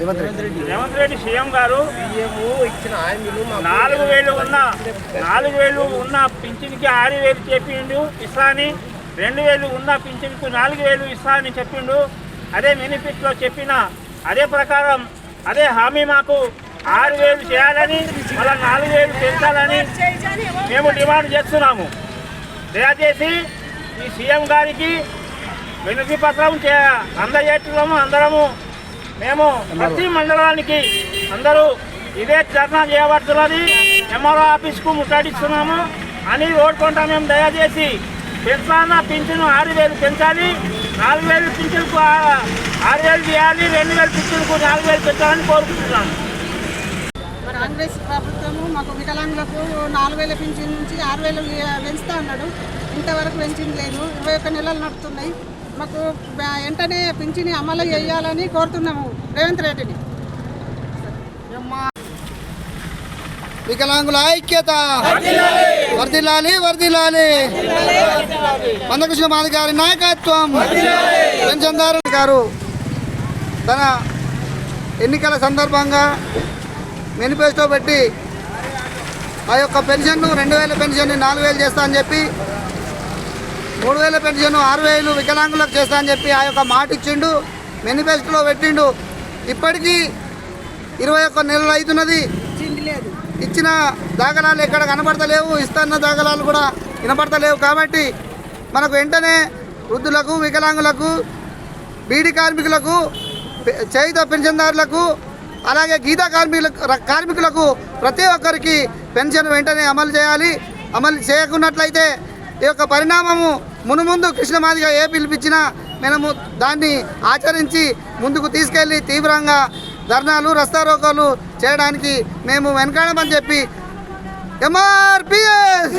Revanth Reddy. Revanth Reddy CM గారు ఇచ్చిన నాలుగు వేలు ఉన్న నాలుగు వేలు ఉన్న పింఛన్కి ఆరు వేలు చెప్పిండు ఇస్తా అని రెండు వేలు ఉన్న పింఛన్కు నాలుగు వేలు ఇస్తా అని చెప్పిండు. అదే బెనిఫిట్లో చెప్పిన అదే ప్రకారం అదే హామీ మాకు ఆరు వేలు చేయాలని మళ్ళీ నాలుగు వేలు పెంచాలని మేము డిమాండ్ చేస్తున్నాము. దయచేసి ఈ సీఎం గారికి వినతి పత్రం చే అందజేస్తున్నాము అందరము. మేము ప్రతి మండలానికి అందరూ ఇదే ధర్నా చేయబడుతున్నది ఎంఆర్ఓ ఆఫీస్కు ముట్టడిస్తున్నాము. అని ఓడుకుంటా మేము దయచేసి పెంచాలన్న పింఛను ఆరు వేలు పెంచాలి. నాలుగు వేలు పింఛన్కు ఆరు వేలు చేయాలి. రెండు వేలు పింఛన్కు నాలుగు వేలు పెంచాలని కోరుకుంటున్నాము. మరి కాంగ్రెస్ ప్రభుత్వము మాకు వికలాంగులకు నాలుగు వేల పింఛన్ నుంచి ఆరు వేలు పెంచుతా ఉన్నాడు ఇంతవరకు పెంచింది లేదు. ఇరవై ఒక్క నెలలు నడుస్తున్నాయి. మాకు వెంటనే పింఛని అమలు చేయాలని కోరుతున్నాము. రేవంత్ రెడ్డిని. వికలాంగుల ఐక్యత. వర్దిల్లాలి వర్దిల్లాలి మందకృష్ణ మాది గారి నాయకత్వం. పెన్షన్దారు గారు తన ఎన్నికల సందర్భంగా మేనిఫెస్టో పెట్టి ఆ యొక్క పెన్షన్ను రెండు వేల పెన్షన్ని నాలుగు వేలు చేస్తా అని చెప్పి మూడు వేల పెన్షన్ ఆరు వేలు వికలాంగులకు చేస్తా అని చెప్పి ఆ యొక్క మాట ఇచ్చిండు మేనిఫెస్టోలో పెట్టిండు. ఇప్పటికీ ఇరవై ఒక్క నెలలు అవుతున్నది లేదు ఇచ్చిన దాఖలాలు ఎక్కడ కనబడతలేవు ఇస్తున్న దాఖలాలు కూడా వినపడతలేవు కాబట్టి మనకు వెంటనే వృద్ధులకు వికలాంగులకు బీడీ కార్మికులకు చేయుత పెన్షన్దారులకు అలాగే గీతా కార్మికులకు కార్మికులకు ప్రతి ఒక్కరికి పెన్షన్ వెంటనే అమలు చేయాలి. అమలు చేయకున్నట్లయితే ఈ యొక్క పరిణామము మునుముందు కృష్ణమాదిగా ఏ పిలిపించినా మేము దాన్ని ఆచరించి ముందుకు తీసుకెళ్ళి తీవ్రంగా ధర్నాలు రస్తారోకాలు చేయడానికి మేము వెనకాడమని చెప్పి ఎంఆర్పిఎస్!